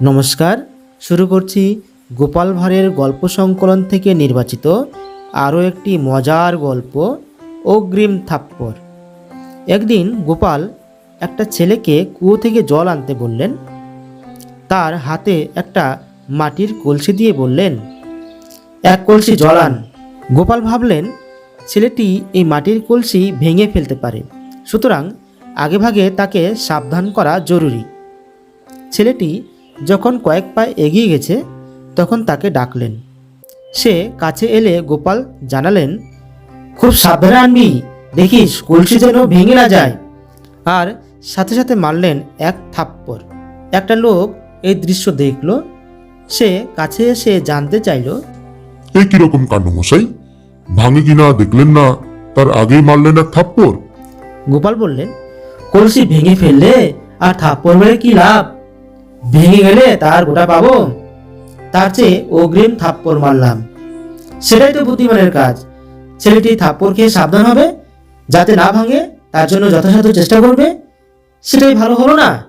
নমস্কার, শুরু করছি গোপাল ভাঁড়ের গল্প সংকলন থেকে নির্বাচিত আরও একটি মজার গল্প, অগ্রিম থাপ্পর। একদিন গোপাল একটা ছেলেকে কুয়ো থেকে জল আনতে বললেন। তার হাতে একটা মাটির কলসি দিয়ে বললেন, এক কলসি জল আন। গোপাল ভাবলেন, ছেলেটি এই মাটির কলসি ভেঙে ফেলতে পারে। সুতরাং আগেভাগে তাকে সাবধান করা জরুরি। ছেলেটি যখন কয়েক পায়ে এগিয়ে গেছে তখন তাকে ডাকলেন। সে কাছে এলে গোপাল জানালেন খুব সাবধানে আনবি দেখিস কলসি যেন ভেঙে না যায়। আর সাথে সাথে মারলেন এক থাপ্পড়। একটা লোক এই দৃশ্য দেখল সে কাছে এসে জানতে চাইল এ কীরকম কাণ্ড মশাই? ভাঙে কিনা দেখলেন না? তার আগেই মারলেন এক থাপ্পর গোপাল বললেন কলসি ভেঙে ফেললে আর থাপ্পড় মেরে কি লাভ? ভেঙে গেলে তার গোটা পাবো। তার চেয়ে অগ্রিম থাপ্পড় মারলাম। সেটাই তো বুদ্ধিমানের কাজ। ছেলেটি থাপ্পড় খেয়ে সাবধান হবে, যাতে না ভাঙে, তার জন্য যথাসাধ্য চেষ্টা করবে। সেটাই ভালো হলো না?